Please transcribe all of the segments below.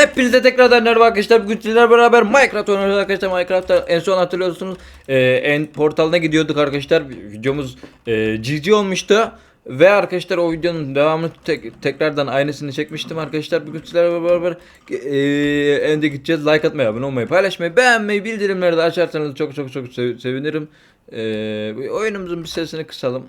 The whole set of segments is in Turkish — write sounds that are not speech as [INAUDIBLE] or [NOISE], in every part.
Hepinize tekrardan merhaba arkadaşlar. Bugün sizlerle beraber Minecraft oynuyoruz arkadaşlar. Minecraft'ta en son hatırlıyorsunuz. E, en portalına gidiyorduk arkadaşlar. Videomuz e, GG olmuştu. Ve arkadaşlar o videonun devamını tek- tekrardan aynısını çekmiştim arkadaşlar. Bugün sizlerle beraber e, ende gideceğiz. Like atmayı, abone olmayı, paylaşmayı, beğenmeyi, bildirimleri de açarsanız çok çok çok sev- sevinirim. E, oyunumuzun bir sesini kısalım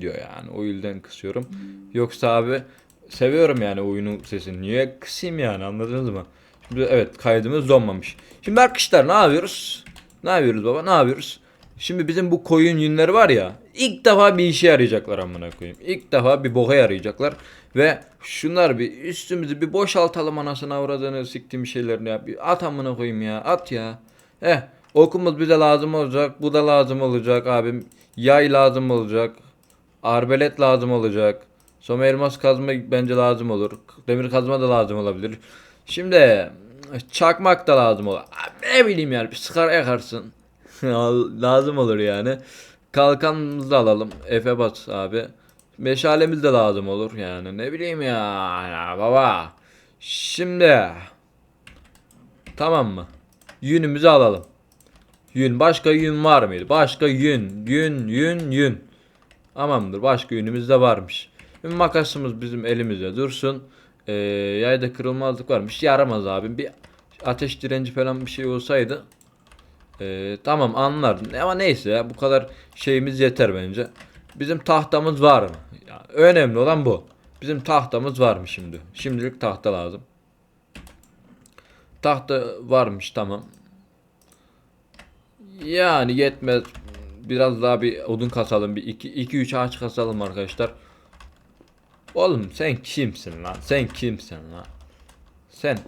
diyor yani. O yüzden kısıyorum. Yoksa abi seviyorum yani oyunun sesini. Niye kısayım yani anladınız mı? Şimdi evet kaydımız donmamış. Şimdi arkadaşlar ne yapıyoruz? Ne yapıyoruz baba? Ne yapıyoruz? Şimdi bizim bu koyun yünleri var ya ilk defa bir işe yarayacaklar amına koyayım. İlk defa bir boka yarayacaklar ve şunlar bir üstümüzü bir boşaltalım anasını avradını siktiğim şeylerini ya. Bir at amına koyayım ya. At ya. Eh okumuz bize lazım olacak. Bu da lazım olacak abim. Yay lazım olacak. Arbelet lazım olacak. Soma elmas kazma bence lazım olur. Demir kazma da lazım olabilir. Şimdi çakmak da lazım olur. Ne bileyim yani bir sıkar yakarsın. [LAUGHS] lazım olur yani. Kalkanımızı da alalım. Efe bas abi. Meşalemiz de lazım olur yani. Ne bileyim ya, ya baba. Şimdi tamam mı? Yünümüzü alalım. Yün başka yün var mıydı? Başka yün, yün, yün, yün. Tamamdır. Başka yünümüz de varmış. Bir makasımız bizim elimizde dursun. Ee, yayda kırılmazlık varmış. Yaramaz abi. Bir ateş direnci falan bir şey olsaydı. ee, tamam anlardım. Ama neyse ya bu kadar şeyimiz yeter bence. Bizim tahtamız var mı? Ya, önemli olan bu. Bizim tahtamız var mı şimdi? Şimdilik tahta lazım. Tahta varmış tamam. Yani yetmez. Biraz daha bir odun kasalım. Bir 2 2 3 ağaç kasalım arkadaşlar. Oğlum sen kimsin lan? Sen kimsin lan? Sen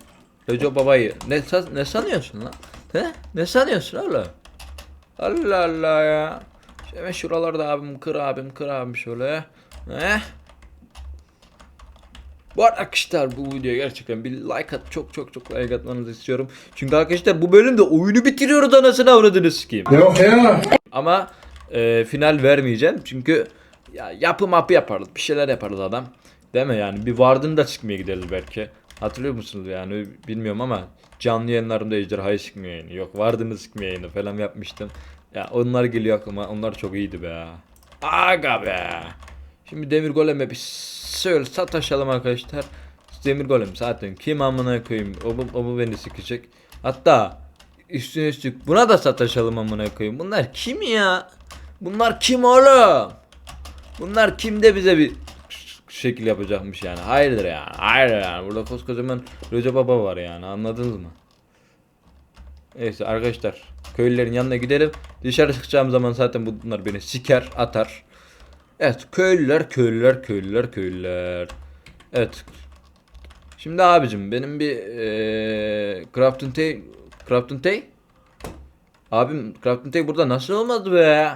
Recep babayı ne ne sanıyorsun lan? He? Ne sanıyorsun oğlum? Allah Allah ya. Hemen şuralarda abim kır abim kır abim şöyle. He? Bu arada arkadaşlar bu videoya gerçekten bir like at çok çok çok like atmanızı istiyorum. Çünkü arkadaşlar bu bölümde oyunu bitiriyoruz anasını avradını sikeyim. Yok ya. Ama e, final vermeyeceğim çünkü ya yapı mapı yaparız bir şeyler yaparız adam. Değil mi yani bir vardın da çıkmaya gideriz belki. Hatırlıyor musunuz yani bilmiyorum ama canlı yayınlarımda ejderhayı sıkmıyor yayını. Yok vardığını sıkmıyor yayını falan yapmıştım. Ya onlar geliyor aklıma onlar çok iyiydi be. Aga be. Şimdi demir goleme bir söyle sataşalım arkadaşlar. Demir golem zaten kim amına koyayım o bu, o bu beni sıkacak. Hatta üstüne üstlük buna da sataşalım amına koyayım. Bunlar kim ya? Bunlar kim oğlum? Bunlar kim de bize bir şekil yapacakmış yani. Hayırdır yani. Hayır yani. Burada koskocaman Recep Baba var yani. Anladınız mı? Neyse arkadaşlar. Köylülerin yanına gidelim. Dışarı çıkacağım zaman zaten bunlar beni siker atar. Evet köylüler köylüler köylüler köylüler. Evet. Şimdi abicim benim bir Crafton Tay Crafton Tay Abim Crafton Tay burada nasıl olmadı be?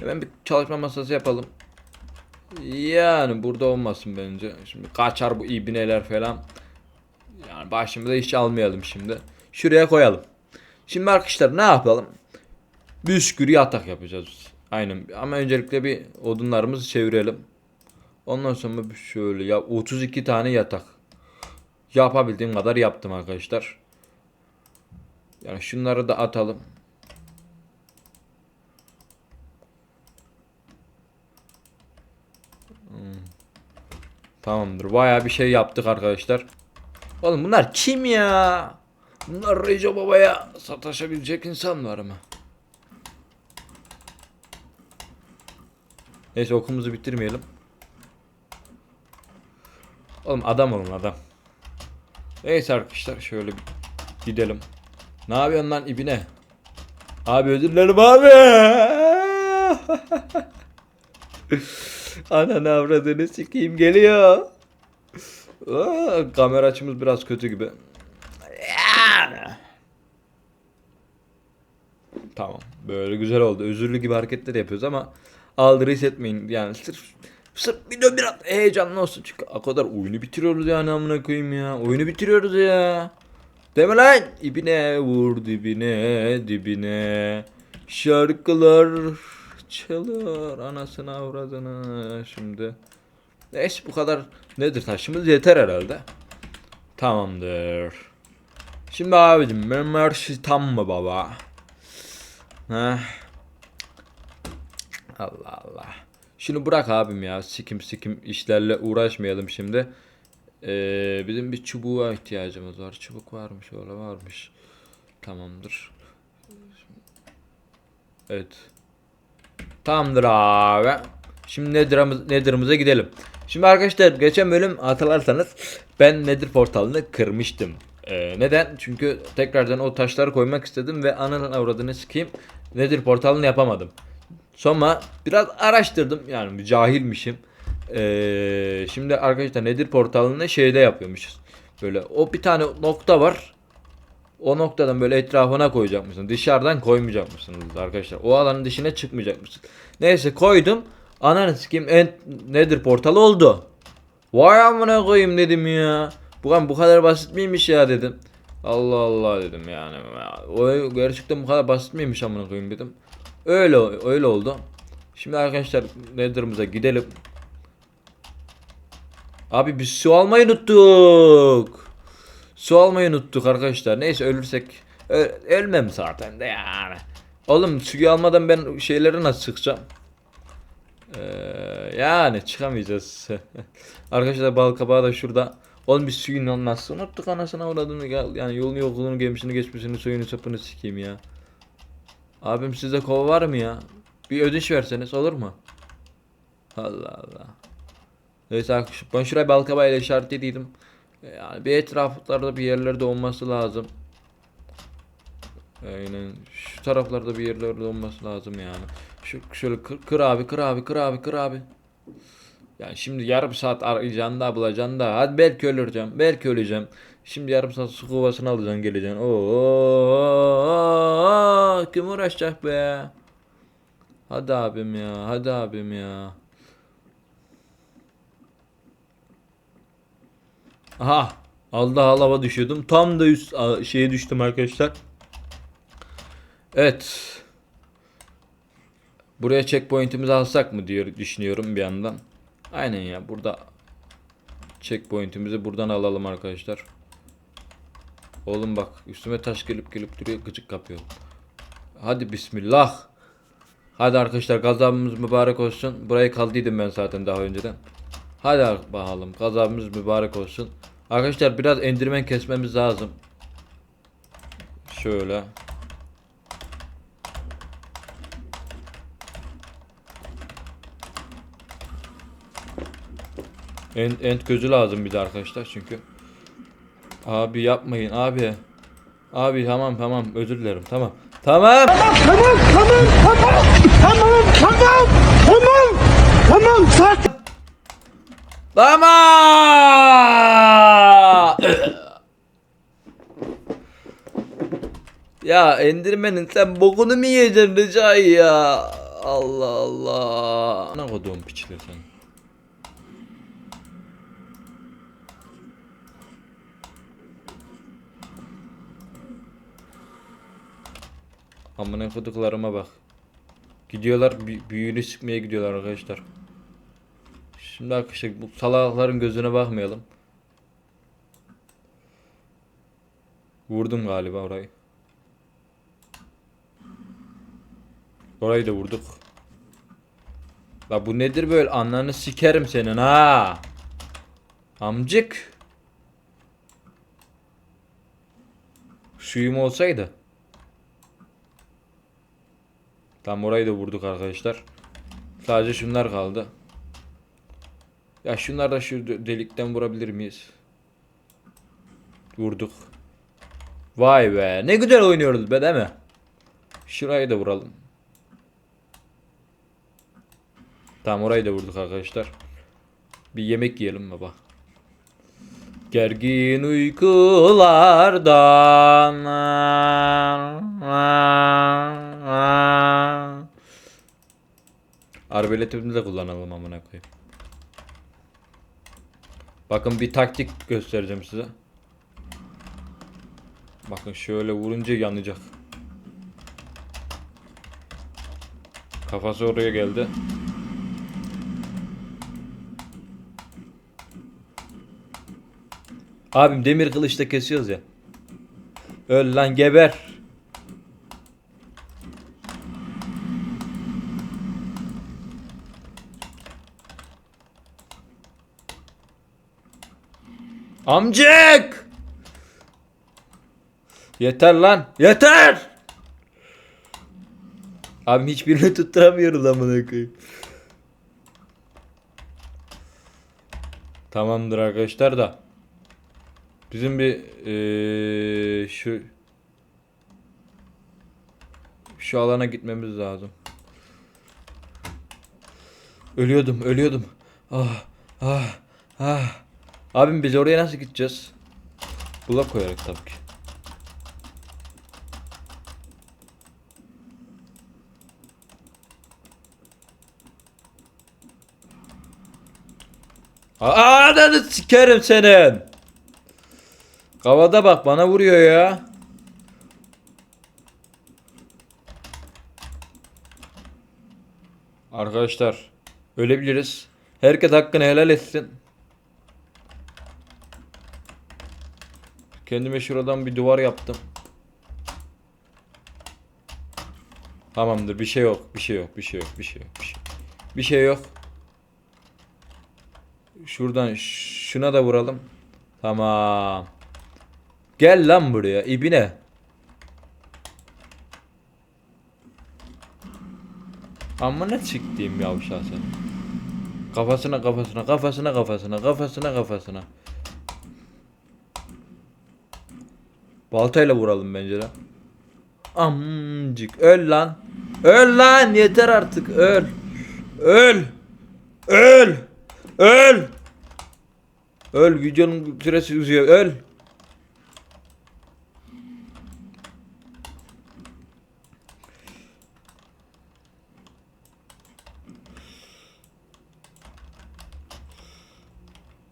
Hemen bir çalışma masası yapalım. Yani burada olmasın bence. Şimdi kaçar bu ibneler falan. Yani başımıza iş almayalım şimdi. Şuraya koyalım. Şimdi arkadaşlar ne yapalım? Bisküvi yatak yapacağız. Aynen. Ama öncelikle bir odunlarımızı çevirelim. Ondan sonra şöyle ya 32 tane yatak. Yapabildiğim kadar yaptım arkadaşlar. Yani şunları da atalım. Tamamdır. Bayağı bir şey yaptık arkadaşlar. Oğlum bunlar kim ya? Bunlar Recep Baba'ya sataşabilecek insanlar mı? Neyse okumuzu bitirmeyelim. Oğlum adam olun adam. Neyse arkadaşlar şöyle gidelim. Ne yapıyorsun lan ibine? Abi özür dilerim abi. [LAUGHS] Ananı avradını sikeyim geliyor. Aa, kamera açımız biraz kötü gibi. Tamam. Böyle güzel oldu. Özürlü gibi hareketler yapıyoruz ama aldırı hissetmeyin. Yani sırf sırf video biraz heyecanlı olsun. Çünkü o kadar oyunu bitiriyoruz yani amına koyayım ya. Oyunu bitiriyoruz ya. Mi lan? İbine vur dibine dibine. Şarkılar çalar anasını avradını şimdi. Neyse bu kadar nedir taşımız yeter herhalde. Tamamdır. Şimdi abicim benim her şey tam mı baba? Heh. Allah Allah. Şunu bırak abim ya. Sikim sikim işlerle uğraşmayalım şimdi. Ee, bizim bir çubuğa ihtiyacımız var. Çubuk varmış öyle varmış. Tamamdır. Evet. Tamamdır abi. Şimdi Nether'ımız, Nether'ımıza gidelim. Şimdi arkadaşlar geçen bölüm hatırlarsanız ben Nether portalını kırmıştım. Ee, neden? Çünkü tekrardan o taşları koymak istedim ve ananın avradını sikeyim. Nether portalını yapamadım. Sonra biraz araştırdım yani bir cahilmişim. Ee, şimdi arkadaşlar Nether portalını şeyde yapıyormuşuz. Böyle o bir tane nokta var. O noktadan böyle etrafına koyacakmışsın. Dışarıdan koymayacakmışsınız arkadaşlar. O alanın dışına çıkmayacakmışsın. Neyse koydum. Ananı sikeyim en nedir portal oldu. Vay amına koyayım dedim ya. Bu kan bu kadar basit miymiş ya dedim. Allah Allah dedim yani. O gerçekten bu kadar basit miymiş amına koyayım dedim. Öyle öyle oldu. Şimdi arkadaşlar Nether'ımıza gidelim. Abi biz su almayı unuttuk. Su almayı unuttuk arkadaşlar. Neyse ölürsek ö- ölmem zaten de yani. Oğlum suyu almadan ben şeyleri nasıl çıkacağım? Ee, yani çıkamayacağız. [LAUGHS] arkadaşlar bal kabağı da şurada. Oğlum biz suyun nasıl unuttuk anasına uğradığını yani yolunu yolunu gelmişini geçmişini suyunu sapını sikeyim ya. Abim sizde kova var mı ya? Bir ödünç verseniz olur mu? Allah Allah. Neyse ben şuraya balkabayla işaretlediydim. Yani bir etraflarda bir yerlerde olması lazım. Aynen şu taraflarda bir yerlerde olması lazım yani. Şu şöyle kır, kır abi kır abi kır abi kır abi. Yani şimdi yarım saat arayacaksın da bulacaksın da. Hadi belki öleceğim. Belki öleceğim. Şimdi yarım saat su kovasını alacaksın geleceksin. Oo, kim uğraşacak be? Hadi abim ya. Hadi abim ya. Aha. Allah halava düşüyordum. Tam da üst şeye düştüm arkadaşlar. Evet. Buraya checkpoint'imizi alsak mı diyor düşünüyorum bir yandan. Aynen ya burada checkpoint'imizi buradan alalım arkadaşlar. Oğlum bak üstüme taş gelip gelip duruyor gıcık kapıyor. Hadi bismillah. Hadi arkadaşlar gazabımız mübarek olsun. Burayı kaldıydım ben zaten daha önceden. Hadi bakalım gazabımız mübarek olsun. Arkadaşlar biraz endirmen kesmemiz lazım. Şöyle. End, end gözü lazım bir de arkadaşlar çünkü. Abi yapmayın abi. Abi tamam tamam özür dilerim tamam. Tamam. Tamam tamam tamam tamam tamam tamam tamam sakin. Tamam. Ya Endirmen'in sen bokunu mu yedin Recai ya? Allah Allah. Ne koduğum piçler sen. Amına koduklarıma bak. Gidiyorlar bü- büyüğünü sıkmaya gidiyorlar arkadaşlar. Şimdi arkadaşlar bu salakların gözüne bakmayalım. Vurdum galiba orayı. Orayı da vurduk. La bu nedir böyle ananı sikerim senin ha. Amcık. Suyum olsaydı. Tam orayı da vurduk arkadaşlar. Sadece şunlar kaldı. Ya şunlar da şu de- delikten vurabilir miyiz? Vurduk. Vay be ne güzel oynuyoruz be değil mi? Şurayı da vuralım. Tamam orayı da vurduk arkadaşlar. Bir yemek yiyelim baba. Gergin uykulardan Arbeletimizi de kullanalım amına koyayım. Bakın bir taktik göstereceğim size. Bakın şöyle vurunca yanacak. Kafası oraya geldi. Abim demir kılıçla kesiyoruz ya. Öl lan geber. Amcık! Yeter lan. Yeter! Abim hiçbirini tutturamıyoruz amına. Tamamdır arkadaşlar da. Bizim bir eee, şu şu alana gitmemiz lazım. Ölüyordum, ölüyordum. Ah, ah, ah. Abim biz oraya nasıl gideceğiz? Blok koyarak tabii ki. Ananı sikerim senin. Havada bak bana vuruyor ya. Arkadaşlar ölebiliriz. Herkes hakkını helal etsin. Kendime şuradan bir duvar yaptım. Tamamdır bir şey yok bir şey yok bir şey yok bir şey yok bir şey, bir şey yok. Şuradan şuna da vuralım. Tamam. Gel lan buraya ibine. Amına çıktığım yavşağı sen. Kafasına kafasına kafasına kafasına kafasına kafasına. Baltayla vuralım bence de. Amcık öl lan. Öl lan yeter artık öl. Öl. Öl. Öl. Öl videonun süresi uzuyor öl.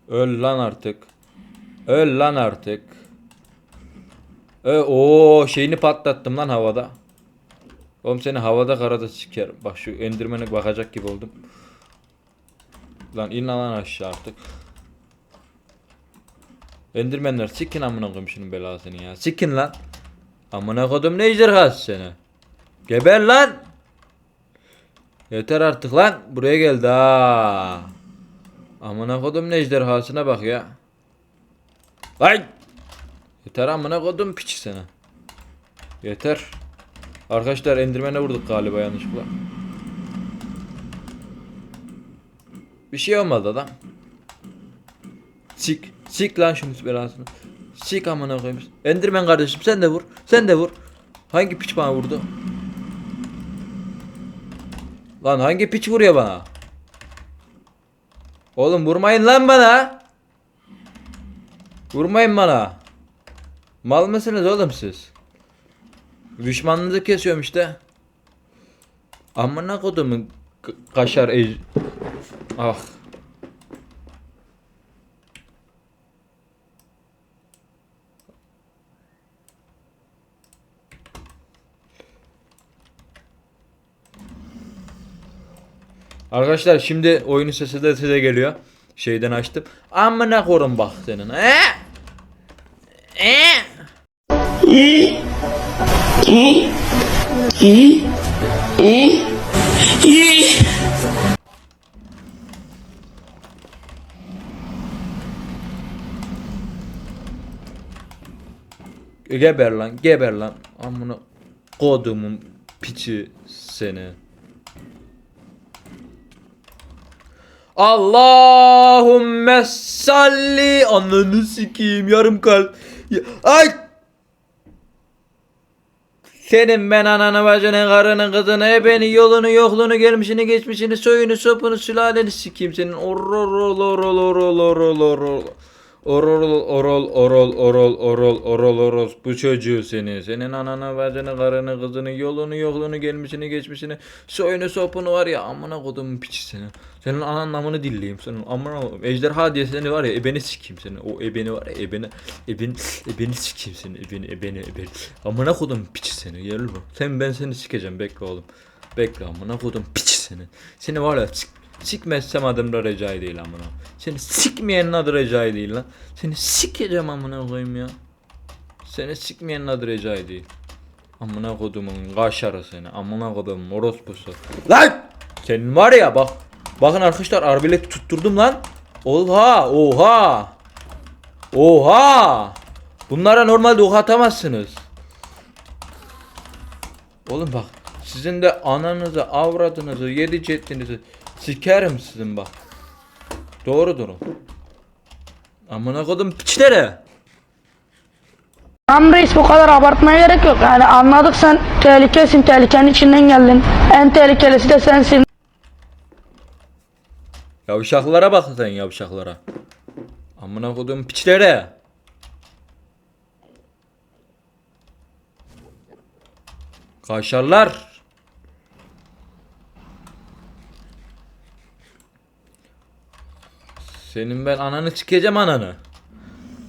Öl lan artık. Öl lan artık. O şeyini patlattım lan havada. Oğlum seni havada karada sikerim. Bak şu endirmene bakacak gibi oldum. Lan in lan aşağı artık. Endirmenler sikin amına koyayım şunun belasını ya. Sikin lan. Amına kodum ne ejderhası seni. Geber lan. Yeter artık lan. Buraya geldi ha. Amına kodum ne ejderhasına bak ya. Lan. Yeter amına kodum piçi sana. Yeter. Arkadaşlar endirmene vurduk galiba yanlışlıkla. Bir şey olmadı adam. Sik. Sik lan şunu belasını. Sik amına koyayım. Endirmen kardeşim sen de vur. Sen de vur. Hangi piç bana vurdu? Lan hangi piç vuruyor bana? Oğlum vurmayın lan bana. Vurmayın bana. Mal mısınız oğlum siz? Düşmanınızı kesiyorum işte. Amına kodumun kaşar ej... Ah. Arkadaşlar şimdi oyunun sesi de size geliyor. Şeyden açtım. Amına korun bak senin. Ee? Geber lan, geber lan. Amına kodumun piçi seni. Allahümme salli ananı sikeyim yarım kalp. Ay! Senin ben ananı bacını karını kızını ebeni yolunu yokluğunu gelmişini geçmişini soyunu sopunu sülaleni sikeyim senin. Orol orol orol orol orol Orol orol orol. Bu çocuğu seni senin ananı bacını karını kızını yolunu yokluğunu gelmişini geçmişini soyunu sopunu var ya amına kodumun piçi seni. Senin anan namını dilleyim senin amına ejderha diye seni var ya ebeni sikeyim seni. O ebeni var ya ebeni ebeni ebeni sikeyim seni. Ebeni ebeni ebeni. Amına kodum piçi seni gel bu sen ben seni sikeceğim bekle oğlum. Bekle amına kodum piçi seni. Seni var ya sik Sikmezsem adım da Recai değil amına. Seni sikmeyenin adı Recai değil lan. Seni sikeceğim amına koyayım ya. Seni sikmeyenin adı Recai değil. Amına kodumun kaşarı seni. Amına kodumun orospusu. Lan! Senin var ya bak. Bakın arkadaşlar arbelet tutturdum lan. Oha oha. Oha. Bunlara normalde ok atamazsınız. Oğlum bak. Sizin de ananızı, avradınızı, yedi ceddinizi sikerim sizin bak. Doğrudur o. Amına kodum piçlere. Tamam reis bu kadar abartmaya gerek yok. Yani anladık sen tehlikesin, tehlikenin içinden geldin. En tehlikelisi de sensin. Yavşaklara bak sen yavşaklara. Amına kodum piçlere. Kaşarlar. Senin ben ananı sikeceğim ananı.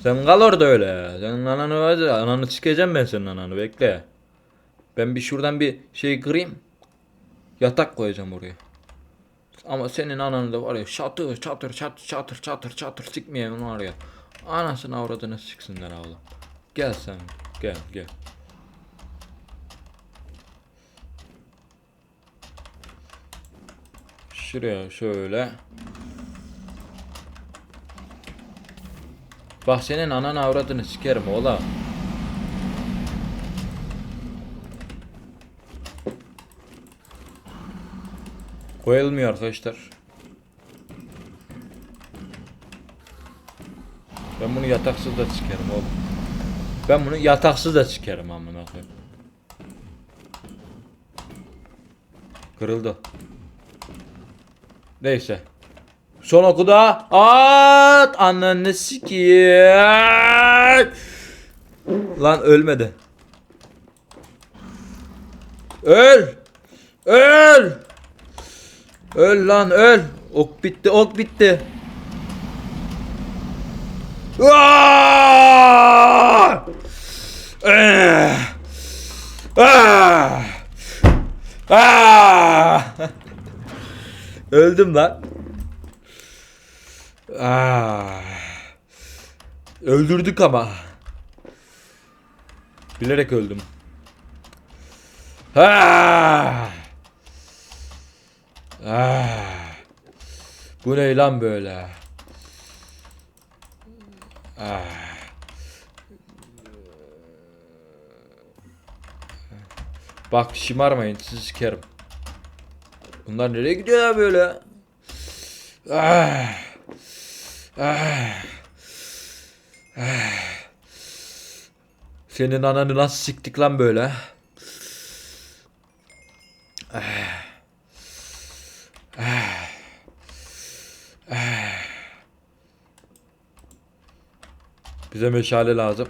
Sen kal orada öyle. Senin ananı var ya, ananı sikeceğim ben senin ananı bekle. Ben bir şuradan bir şey kırayım. Yatak koyacağım oraya. Ama senin ananı da var ya çatır çatır çatır çatır çatır çatır sikmeyen var ya. Anasını avradını siksinler oğlum. Gel sen gel gel. Şuraya şöyle. Bak senin anan avradını sikerim oğlum. Koyulmuyor arkadaşlar. Ben bunu yataksız da sikerim oğlum. Ben bunu yataksız da sikerim amına koyayım. Kırıldı. Neyse. Son okuda at ananı sikiyim. Lan ölmedi. Öl. Öl. Öl lan öl. Ok bitti ok bitti. Eh! Ah! Ah! [LAUGHS] Öldüm lan. Ah! Öldürdük ama. Bilerek öldüm. Ah! Ah! Bu ne lan böyle? Ah! Bak şımarmayın sizi sikerim. Bunlar nereye gidiyor ya böyle? Ah! Senin ananı nasıl siktik lan böyle? Bize meşale lazım.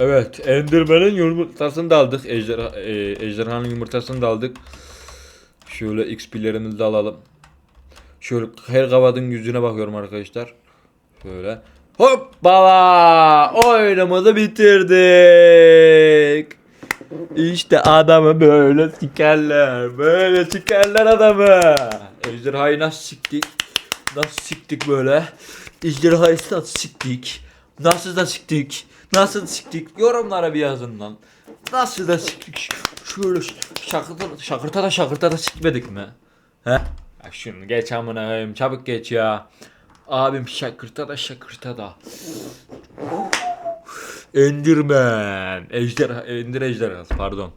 Evet, Enderman'ın yumurtasını da aldık. Ejderha, e, ejderhanın yumurtasını da aldık. Şöyle XP'lerimizi de alalım. Şöyle her kavadın yüzüne bakıyorum arkadaşlar. Şöyle. Hoppala! Oyunumuzu bitirdik. İşte adamı böyle sikerler. Böyle sikerler adamı. Ejderhayı nasıl siktik? Nasıl siktik böyle? Ejderhayı nasıl siktik? Nasıl da siktik? Nasıl siktik? Yorumlara bir yazın lan. Nasıl da siktik? Şöyle şakırta, şakırta da şakırta da sikmedik mi? He? Ya şunu geç amına koyayım çabuk geç ya. Abim şakırta da şakırta da. Enderman. Ejderha, Ender ejderhası pardon.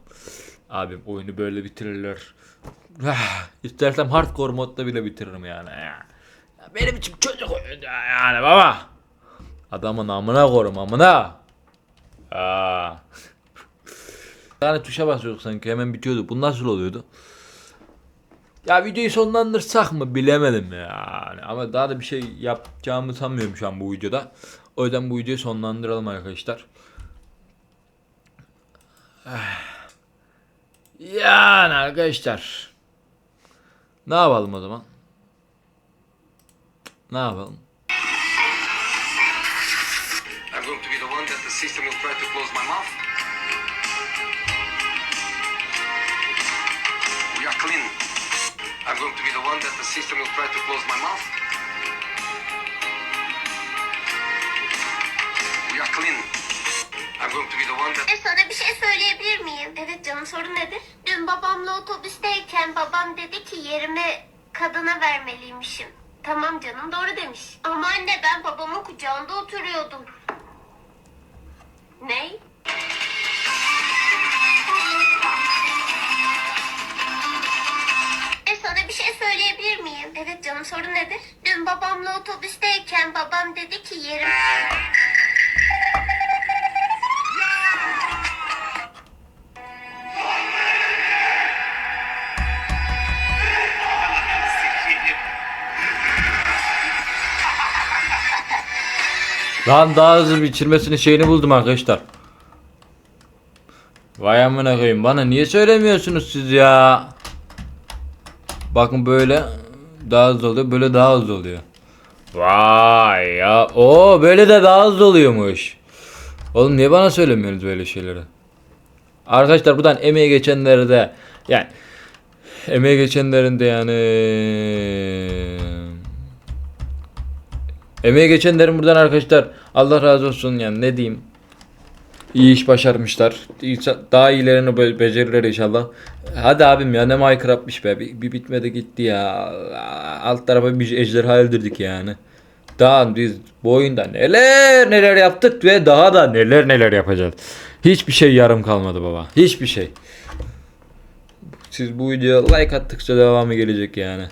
Abim oyunu böyle bitirirler. Ah, İstersem hardcore modda bile bitiririm yani. Ya benim için çocuk oyunu yani baba. Adamın amına korum amına. Aa. [LAUGHS] Tane tuşa basıyorduk sanki hemen bitiyordu. Bu nasıl oluyordu? Ya videoyu sonlandırsak mı bilemedim yani. Ama daha da bir şey yapacağımı sanmıyorum şu an bu videoda. O yüzden bu videoyu sonlandıralım arkadaşlar. [SIGHS] Yani arkadaşlar. Ne yapalım o zaman? Ne yapalım? Going to be the one that the system will try to close my mouth. We are clean. I'm going to be the one that the system will try to close my mouth. We are clean. I'm going to be the one that E, Sana bir şey söyleyebilir miyim? Evet canım sorun nedir? Dün babamla otobüsteyken babam dedi ki yerimi kadına vermeliymişim. Tamam canım doğru demiş. Ama anne ben babamın kucağında oturuyordum. Ney? E sana bir şey söyleyebilir miyim? Evet canım sorun nedir? Dün babamla otobüsteyken babam dedi ki yerim... Lan daha hızlı bitirmesini şeyini buldum arkadaşlar. Vay amına koyayım bana niye söylemiyorsunuz siz ya? Bakın böyle daha hızlı oluyor böyle daha hızlı oluyor. Vay ya o böyle de daha hızlı oluyormuş. Oğlum niye bana söylemiyorsunuz böyle şeyleri? Arkadaşlar buradan emeği geçenlere de yani emeği geçenlerin de yani Emeği geçenlerin buradan arkadaşlar Allah razı olsun yani ne diyeyim. İyi iş başarmışlar. Daha iyilerini be- becerirler inşallah. Hadi abim ya ne Minecraft'mış be. Bir, bir bitmedi gitti ya. Alt tarafa bir ejderha öldürdük yani. Daha biz bu oyunda neler neler yaptık ve daha da neler neler yapacağız. Hiçbir şey yarım kalmadı baba. Hiçbir şey. Siz bu videoya like attıkça devamı gelecek yani.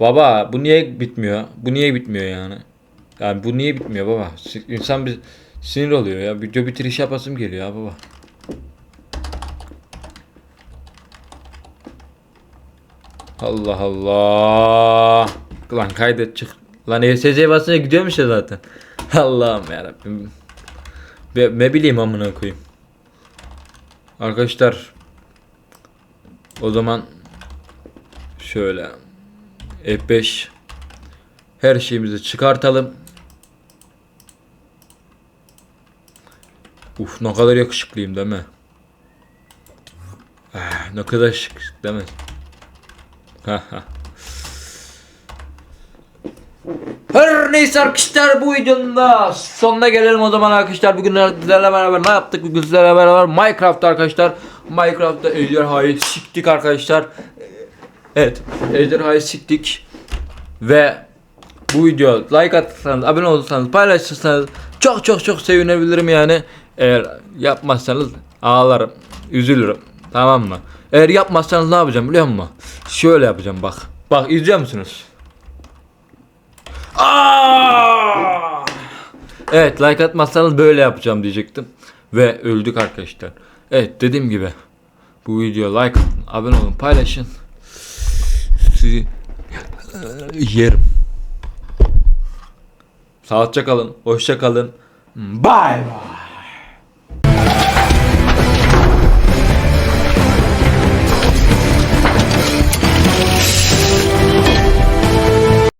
Baba bu niye bitmiyor? Bu niye bitmiyor yani? Yani bu niye bitmiyor baba? İnsan bir sinir oluyor ya. Video bitiriş yapasım geliyor ya baba. Allah Allah. Lan kaydet çık. Lan ESC basınca gidiyormuş ya zaten. [LAUGHS] Allah'ım yarabbim. Be, ne bileyim amına koyayım. Arkadaşlar o zaman şöyle F5 her şeyimizi çıkartalım. Uf ne kadar yakışıklıyım değil mi? Ah, ne kadar şık değil mi? Her neyse arkadaşlar bu videonun sonuna gelelim o zaman arkadaşlar. Bugün sizlerle beraber ne yaptık? Bugün sizlerle beraber Minecraft arkadaşlar. Minecraft'ta ejderhayı siktik arkadaşlar. Evet ejderhayı siktik. Ve bu video like atırsanız, abone olursanız, paylaşırsanız çok çok çok sevinebilirim yani. Eğer yapmazsanız ağlarım, üzülürüm. Tamam mı? Eğer yapmazsanız ne yapacağım biliyor musun? Şöyle yapacağım bak. Bak izliyor musunuz? Aa! Evet like atmazsanız böyle yapacağım diyecektim. Ve öldük arkadaşlar. Evet dediğim gibi bu videoya like atın, abone olun, paylaşın. Sizi yerim. Sağlıkça kalın, hoşça kalın. Bye bye.